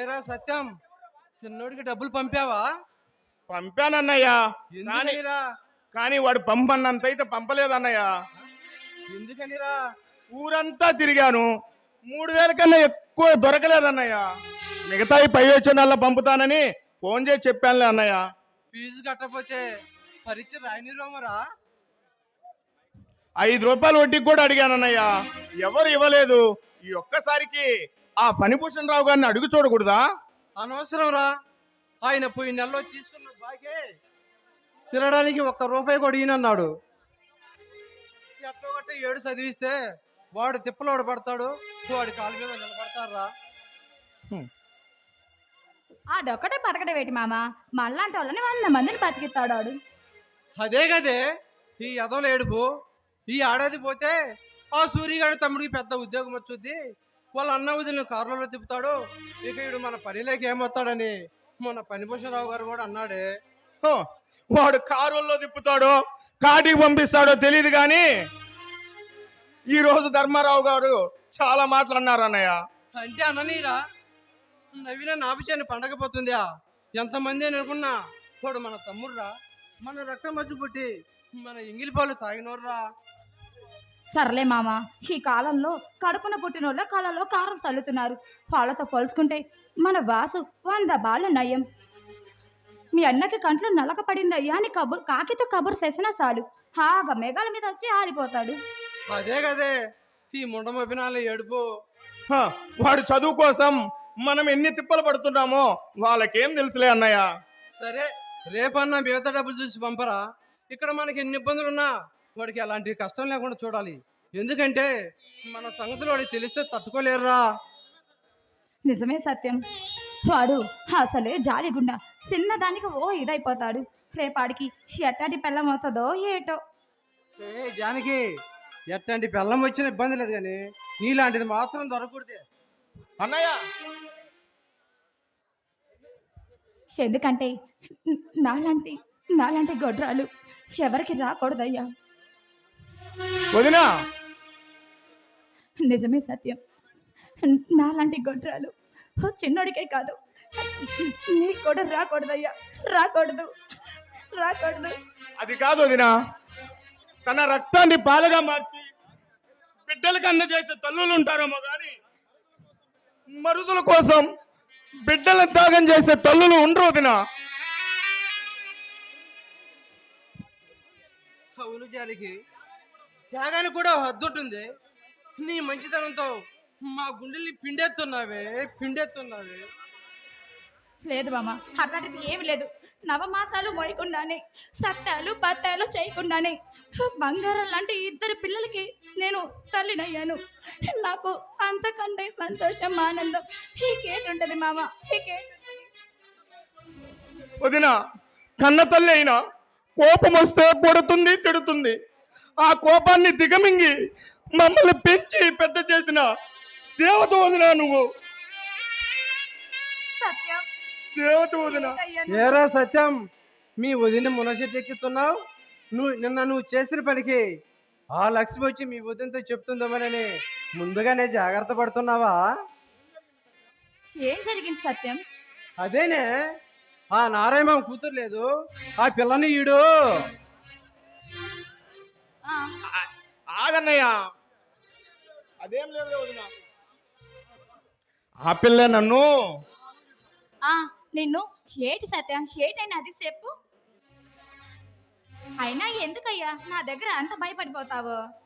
ఏరా సత్యం? చిన్నోడికి డబ్బులు పంపావా? పంపానన్నయ్యా. కానీ ఎందుకనిరా? కానీ వాడు పంపన్నంత అయితే పంపలేదన్నయ్య. ఎందుకనిరా? ఊరంతా తిరిగాను. మూడు వేల కన్నా ఎక్కువ దొరకలేదన్నయ్య. మిగతాయి పై వచ్చే నెల పంపుతానని ఫోన్ చేసి చెప్పానులే అన్నయ్య. ఫీజు కట్టకపోతే పరీక్ష రాయనిరోమరా ఐదు రూపాయలు వడ్డీకి కూడా అడిగానన్నయ్య. ఎవరు ఇవ్వలేదు. ఈ ఒక్కసారికి ఆ ఫణిభూషణ్ రావు గారిని అడుగు చూడకూడదా? అనవసరం రా ఆయన పోయిన నెలలో తీసుకున్న బాగే తినడానికి ఒక్క రూపాయి కూడా ఈయనన్నాడు. గట్ట ఏడు చదివిస్తే వాడు తిప్పలోడు పడతాడు వాడి కాలు మీద నిలబడతారా ఆడొక్కటే బతకడం ఏంటి మామ? మళ్ళాంటి వాళ్ళని వంద మందిని బతికిస్తాడు ఆడు అదే కదే ఈ ఎదవల ఏడుపు ఈ ఏడాది పోతే ఆ సూర్యగాడి తమ్ముడికి పెద్ద ఉద్యోగం వచ్చుద్ది. వాళ్ళ అన్న వదిలిన కారులలో తిప్పుతాడు. ఇక ఈడు మన పనిలోకి ఏమవుతాడని మొన్న పనిభూషణరావు గారు కూడా అన్నాడే. వాడు కారుల్లో తిప్పుతాడో కాటికి పంపిస్తాడో తెలియదు కానీ ఈ రోజు ధర్మారావు గారు చాలా మాటలు అన్నారు అన్నయ్య. అంటే అననీరా నవ్విన నాపిచాన్ని పండగ పోతుందా ఎంతమంది అని అనుకున్నా వాడు మన తమ్ముడురా. మన రక్తం మధ్య పుట్టి మన ఇంగిలి పాలు తాగినోర్రా సర్లే మామ ఈ కాలంలో కడుపున పుట్టినోళ్ళ కళలో కారం చల్లుతున్నారు వాళ్ళతో పోల్చుకుంటే మన వాసు వంద బాలు నయం. మీ అన్నకి కంట్లో నలక పడిందయ్యా అని కబుర్ కాకితో కబురు చేసినా చాలు హాగా మెగాల మీద వచ్చి ఆరిపోతాడు. అదే కదే ఈ ముండమభినాల ఏడుపు. హ, వాడు చదువు కోసం మనం ఎన్ని తిప్పలు పడుతున్నామో వాళ్ళకేం తెలుసులే అన్నయ్య. సరే రేపన్నా మిగతా డబ్బులు చూసి పంపరా. ఇక్కడ మనకి ఎన్ని ఇబ్బందులు ఉన్నా వాడికి అలాంటి కష్టం లేకుండా చూడాలి. ఎందుకంటే మన సంగతులు వాడికి తెలిస్తే తట్టుకోలేరురా. నిజమే సత్యం. వాడు అసలే జాలిగుండా చిన్నదానికి ఓ ఇదైపోతాడు. రేపాడికి ఎట్టాటి పెళ్ళమవుతుందో ఏటో. ఏ జానకి ఎట్లాంటి బెల్లం వచ్చిన ఇబ్బంది లేదు కానీ నీలాంటిది మాత్రం దొరకకూడదే. అన్నయ్య! ఎందుకంటే నాలాంటి నాలాంటి గొడ్రాలు ఎవరికి రాకూడదయ్యా. వదినా! నిజమే సత్యం. నాలాంటి గొడ్రాలు చిన్నోడికే కాదు. నీకు కూడా రాకూడదయ్యా. రాకూడదు. రాకూడదు. అది కాదు వదినా. తన రక్తాన్ని పాలుగా మార్చి బిడ్డలకు అందజేసే తల్లులు ఉంటారేమో కానీ మరుదుల కోసం బిడ్డలను త్యాగం చేసే తల్లులు ఉండరు వదినా. అవును జానకి త్యాగానికి కూడా ఓ హద్దు ఉంటుంది నీ మంచితనంతో మా గుండెల్ని పిండెత్తున్నావే పిండెత్తున్నావే. లేదు మామ అట్లాంటిది ఏమి లేదు. నవమాసాలు మోయకుండానే సత్తాలు పత్తాలు చేయకుండానే బంగారం లాంటి ఇద్దరు పిల్లలకి నేను తల్లినయ్యాను. నాకు అంతకంటే సంతోషం ఆనందం ఇంకేటుంటది మామ వదిన కన్న తల్లి అయినా కోపం వస్తే కొడుతుంది తిడుతుంది. ఆ కోపాన్ని దిగమింగి మమ్మల్ని పెంచి పెద్ద చేసిన దేవత వదిన నువ్వు. సత్యం. దేవత వదిన. ఏరా సత్యం? మీ వదిన మునచెట్టు ఎక్కుతున్నావు నువ్వు నిన్న నువ్వు చేసిన పనికి ఆ లక్ష్మి వచ్చి మీ వదినతో చెప్తుందామని ముందుగానే జాగ్రత్త పడుతున్నావా? ఏం జరిగింది సత్యం? అదేనే. ఆ నారాయణ కూతురు లేదు. ఆ పిల్లని ఈడు. ఆగన్నయ్య. అదేం లేదు వదిన. ఆ పిల్ల నన్ను. ఆ, నిన్ను ఏటి సత్యం? ఏటైనా అది చెప్పు. అయినా ఎందుకయ్యా? నా దగ్గర అంత భయపడిపోతావు.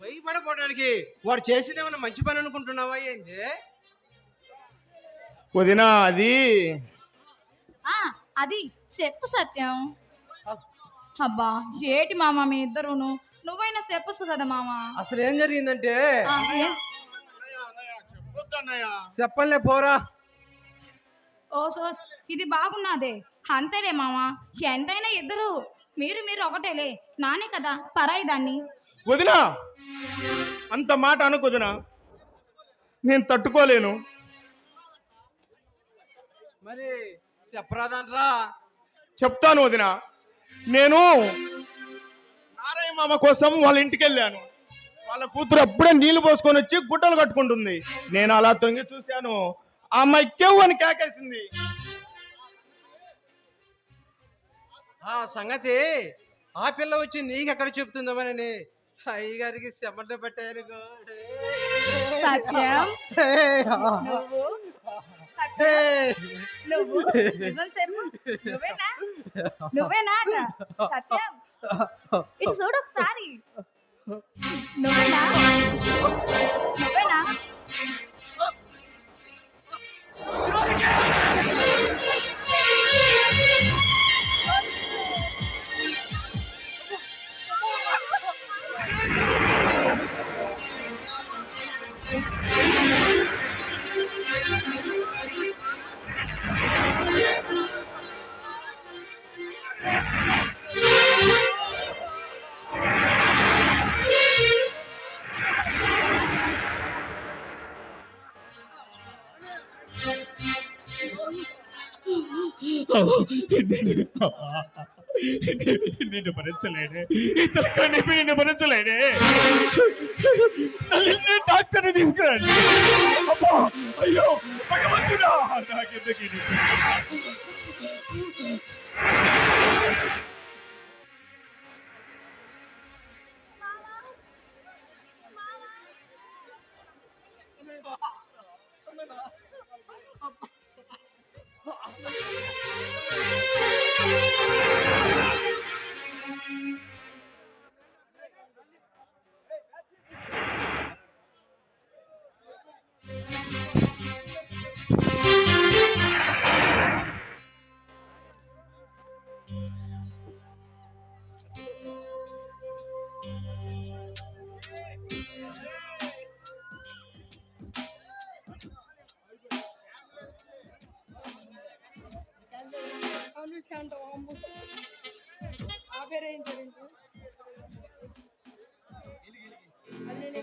భయపడపోవడానికి వాడు చేసేది ఏమైనా మంచి పని అనుకుంటున్నావా ఏంది? వదిన అది. ఆ అది చెప్పు సత్యం. అబ్బా ఏటి మామ మీ ఇద్దరును? నువ్వైనా చెప్పు కదా మామ? అసలు ఏం జరిగిందంటే? చెప్పలే పోరా. ఓ సో ఇది బాగున్నదే. అంతేలే మామ ఎంతైనా ఇద్దరు. మీరు మీరు ఒకటేలే. నానే కదా పరాయి దాన్ని. వదిన! అంత మాట అనుకు వదిన. నేను తట్టుకోలేను. మరి చెప్పరాదంట్రా చెప్తాను వదిన. నేను నారాయణ మామ కోసం వాళ్ళ ఇంటికి వెళ్ళాను వాళ్ళ కూతురు అప్పుడే నీళ్ళు పోసుకొని వచ్చి గుడ్డలు కట్టుకుంటుంది. నేను అలా తొంగి చూశాను. ఆ అమ్మాయి కేవ్ అని కేకేసింది. ఆ సంగతి ఆ పిల్ల వచ్చి నీకెక్కడ చెప్తుందమని అయ్యగారికి చెమట పెట్టారు నువ్వు నువ్వేనా? నువ్వేనా సత్యం. ఇది చూడు ఒకసారి. నువ్వేనా? నిన్ను భరించలేనే ఇతర కనిపి నిన్ను భరించలేనే నన్ను డాక్టర్ తీసుకురండి అబ్బా అయ్యో భగవంతుడా నాకెందుకు അതിനെ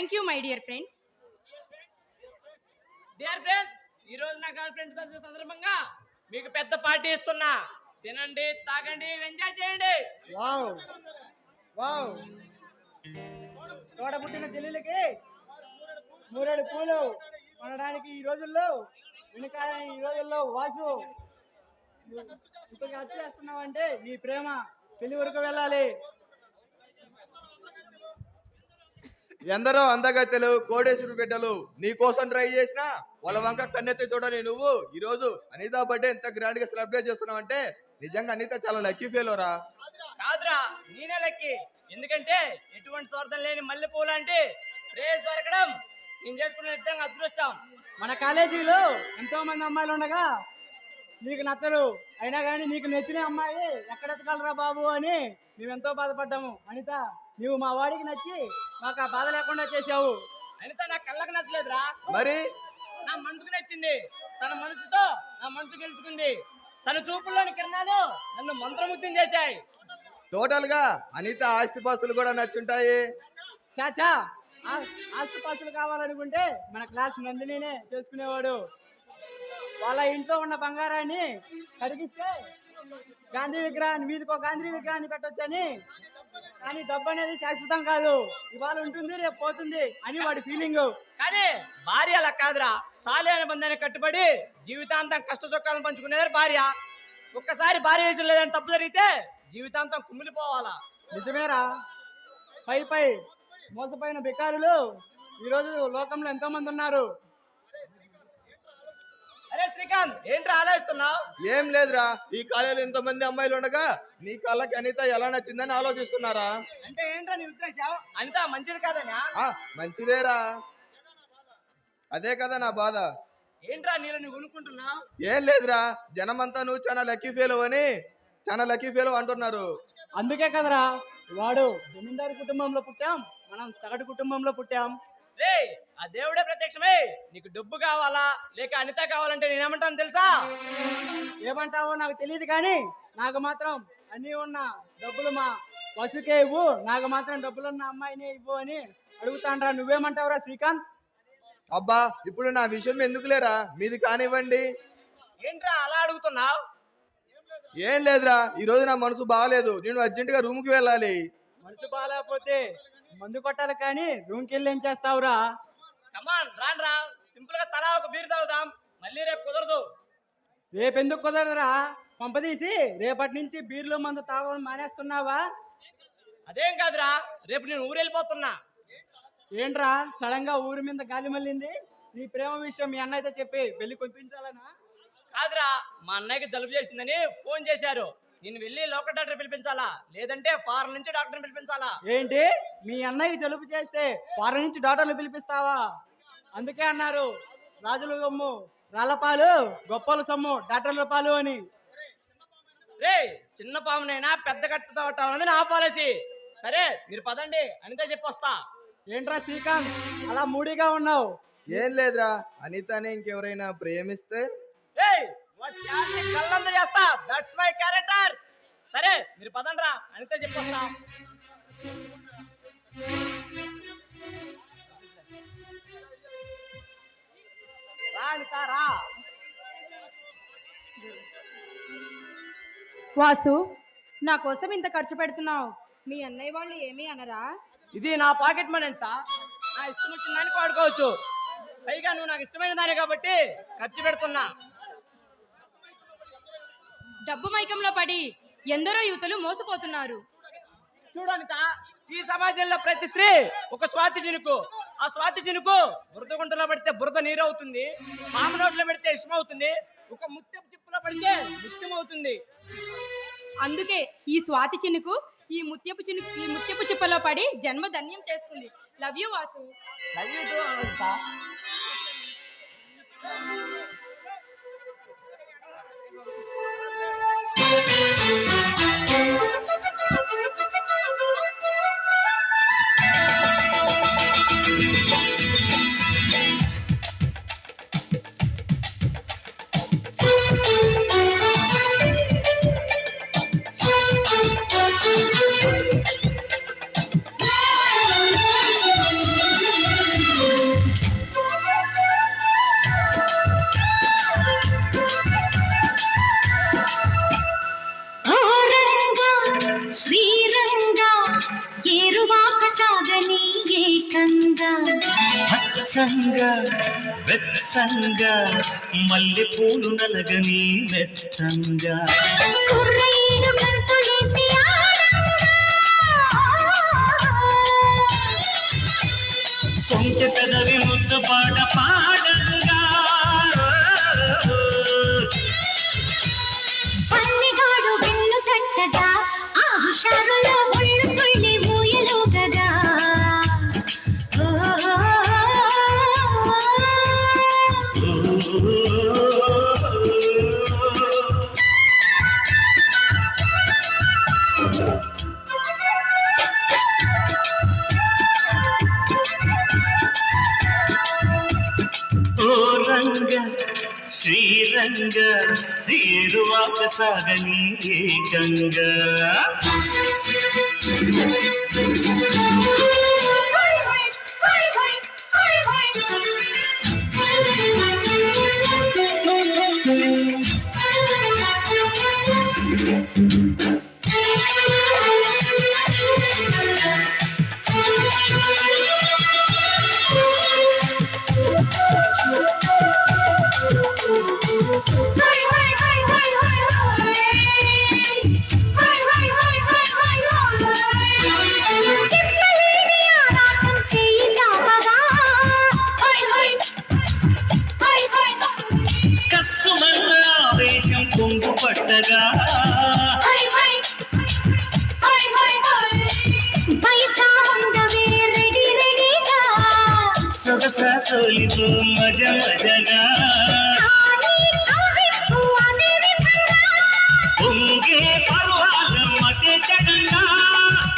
thank you my dear friends. Dear friends ఈ రోజు నా గర్ల్ ఫ్రెండ్స్ డే సందర్భంగా మీకు పెద్ద పార్టీ ఇస్తున్నా. తినండి తాగండి ఎంజాయ్ చేయండి. వావ్. వావ్. తోడ పుట్టిన చెల్లెలకి మూరేడు పూలు కొనడానికి ఈ రోజుల్లో వెనుకాడ ఈ రోజుల్లో వాసు. ఇంత ఖర్చు చేస్తున్నావు అంటే నీ ప్రేమ పెళ్ళి వరకు వెళ్ళాలి. ఎందరో అందగత్తెలు కోడేశ్వరి బిడ్డలు నీ కోసం ట్రై చేసినా వాళ్ళ వంక కన్నెత్తి చూడని నువ్వు. ఈ రోజు అనిత బర్త్డే ఎంత గ్రాండ్గా సెలబ్రేట్ చేస్తున్నావు అంటే నిజంగా అనిత చాలా లక్కీ ఫీల్ రా. కాదురా నేనే లక్కి ఎందుకంటే ఎటువంటి స్వార్థం లేని మల్లెపూలు అంటే ప్రేజ్ దొరకడం నేను చేసుకున్న నిజంగా అదృష్టం. మన కాలేజీలో ఎంతో మంది అమ్మాయిలు ఉండగా నీకు నచ్చరు అయినా కానీ నీకు నచ్చిన అమ్మాయి ఎక్కడెత్తగలరా బాబు అని మేమెంతో బాధపడ్డాము. అనిత నీవు మా వాడికి నచ్చి మాకు ఆ బాధ లేకుండా చేసావు అనిత నా కళ్ళకు నచ్చలేదురా. మరి? నా మనసుకు నచ్చింది. తన మనసుతో నా మనసు గెలుచుకుంది. తన చూపుల్లోని కిరణాలు నన్ను మంత్రముగ్ధం చేశాయి. టోటల్గా అనిత ఆస్తిపాస్తులు కూడా నచ్చుంటాయి. చాచా ఆస్తిపాస్తులు కావాలనుకుంటే మన క్లాస్ నందినినే చేసుకునేవాడు. వాళ్ళ ఇంట్లో ఉన్న బంగారాన్ని తడిగిస్తే గాంధీ విగ్రహాన్ని మీదకు గాంధీ విగ్రహాన్ని పెట్టొచ్చని. కానీ డబ్బు అనేది శాశ్వతం కాదు. ఇవాళ ఉంటుంది రేపు పోతుంది అని వాడి ఫీలింగ్ కానీ భార్య అలా కాదురా. తాలి అనే బంధాన్ని కట్టుబడి జీవితాంతం కష్ట సుఖాలను పంచుకునేది భార్య. ఒక్కసారి భార్య విషయం లేదని తప్పు జరిగితే జీవితాంతం కుమిలిపోవాలా? నిజమేరా? పై పై మోసపోయిన బికారులు ఈరోజు లోకంలో ఎంతో మంది ఉన్నారు. శ్రీకాంత్ ఏంట్రా ఆలోచిస్తున్నావు? ఏం లేదురా. ఈ కాలేజీలో ఇంతమంది అమ్మాయిలు ఉండగా నీ కళ్ళకి అనిత ఎలా నచ్చిందని ఆలోచిస్తున్నారా? అంటే ఏంట్రా నీ ఉద్దేశం? అనిత మంచిది కాదనా? ఆ, మంచిదేరా. అదే కదా నా బాధ. ఏంట్రా నీళ్ళు నువ్వు కొనుక్కుంటున్నావు ఏం లేదురా. జనమంతా నువ్వు చాలా లక్కీ ఫీల్ అని చాలా లక్కీ ఫీల్ అంటున్నారు. అందుకే కదరా వాడు జమీందారు కుటుంబంలో పుట్టాం మనం సగటు కుటుంబంలో పుట్టాం. రే ఆ దేవుడే ప్రత్యక్షమే. నీకు డబ్బు కావాలా? లేక అనిత కావాలంటే నేనేమంటాను తెలుసా? ఏమంటావో నాకు తెలియదు కానీ నాకు మాత్రం అన్నీ ఉన్న డబ్బులు మా వసుకే ఇవ్వు. నాకు మాత్రం డబ్బులున్న అమ్మాయినే ఇవ్వు అని అడుగుతాండ్రా. నువ్వేమంటావురా శ్రీకాంత్? అబ్బా ఇప్పుడు నా విషయం ఎందుకు లేరా? మీది కానివ్వండి. ఏంట్రా అలా అడుగుతున్నావు? ఏం లేదురా ఈ రోజు నా మనసు బాగాలేదు. నేను అర్జెంట్గా రూమ్కి వెళ్ళాలి. మనసు బాగాలేకపోతే మందు కొట్టాలి కానీ రూమ్కి వెళ్ళి ఏం చేస్తావురా? కమాన్ రాన్ రా సింపుల్గా తలా ఒక బీర్ తాగుదాం. మళ్ళీ రేపు కుదరదు. రేపెందుకు కుదరదురా? పంపదీసి రేపటి నుంచి బీర్లు మందు తాగడం మానేస్తున్నావా? అదేం కాదురా. రేపు నేను ఊరెళ్ళిపోతున్నా ఏంట్రా? సడన్గా ఊరి మీద గాలి మళ్ళింది. నీ ప్రేమ విషయం మీ అన్నయ్యతో చెప్పి పెళ్ళి కొనిపించాలనా? కాదురా. మా అన్నయ్యకి జలుబు చేసిందని ఫోన్ చేశారు. నేను వెళ్ళి లోకల్ డాక్టర్ పిలిపించాలా? లేదంటే ఫారెన్ నుంచి డాక్టర్ని పిలిపించాలా? ఏంటి? మీ అన్నయ్యకి జలుబు చేస్తే వారి నుంచి డాక్టర్లు పిలిపిస్తావా? అందుకే అన్నారు రాజుల సొమ్ము రాళ్ళపాలు గొప్పల సొమ్ము డాక్టర్ల పాలు అని. రే చిన్న పామునైనా పెద్ద కట్టుతో కొట్టాలన్నది నా పాలసీ. సరే మీరు పదండి అనితే చెప్పొస్తా. ఏంట్రా శ్రీకాంత్ అలా మూడీగా ఉన్నావు? ఏం లేదురా అనితని ఇంకెవరైనా ప్రేమిస్తే? ఏయ్ కళ్ళంత చేస్తా. దట్స్ మై క్యారెక్టర్ సరే మీరు చెప్పొస్తా. రా అనిత రా. వాసు నా కోసం ఇంత ఖర్చు పెడుతున్నావు? మీ అన్నయ్య వాళ్ళు ఏమీ అనరా? ఇది నా పాకెట్ మనీ అంట. నా ఇష్టం వచ్చిన దానికి వాడుకోవచ్చు. పైగా నువ్వు నాకు ఇష్టమైన దాని కాబట్టి ఖర్చు పెడుతున్నా. డబ్బు మైకంలో పడి ఎందరో యువతలు మోసపోతున్నారు. చూడు అనిత ఈ సమాజంలో ప్రతి స్త్రీ ఒక స్వాతి చినుకు. ఆ స్వాతి చినుకు బురద గుంటలో పడితే బురద నీరు అవుతుంది. మామ నోట్లో పెడితే ఇష్టం అవుతుంది. ఒక ముత్యపు చిప్పులో పడితే ముత్యం అవుతుంది. అందుకే ఈ స్వాతి చినుకు ఈ ముత్యపు చినుకు ఈ ముత్యపు చిప్పలో పడి జన్మ ధన్యం చేసుకుంది. Love you Vasu. Love you too, Anitha. నలగని రంగా ఏరువాక సాగని ఏకంగా సోలితో మజ మజగా. పొంగే పరువాల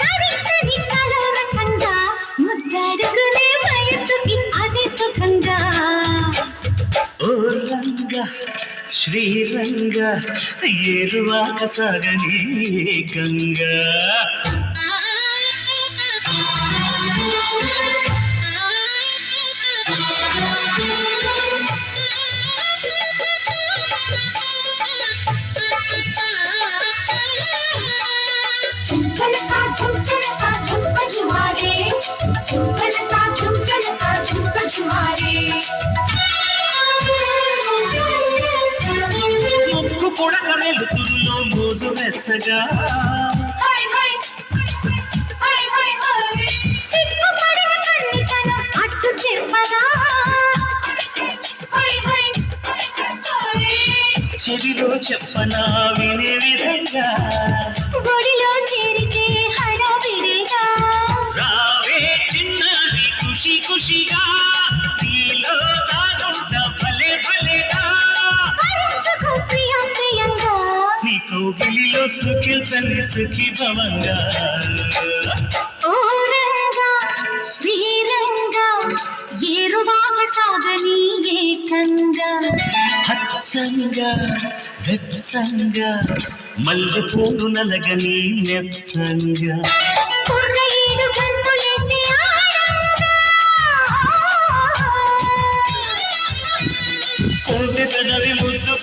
తరించని కలరకంగా ముద్దడుగునే వయసుకి అది సుఖంగా. ఓ రంగ శ్రీరంగ ఏరువాక సాగని గంగా. హాయ్ హాయ్ హాయ్ చెవిలో చెప్పనా వినే విధంగా. ఒడిలో చేరితే హడావిడిగా. రావే చిన్నారి ఖుషి ఖుషిగా. సుఖించని సుఖీ భవంగా శ్రీరంగా ఏరువాక సాగని ఏకంగా హత్సంగా వెత్సంగా మల్లె పూలు నలగని మెత్తంగా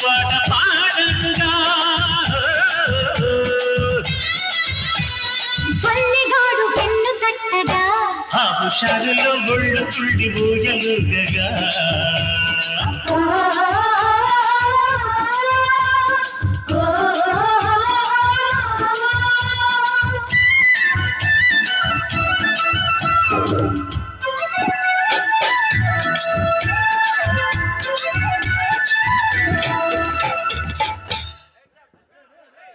పాట షారులో ఒళ్ళు తుండి ఊయలుగగా ఓ,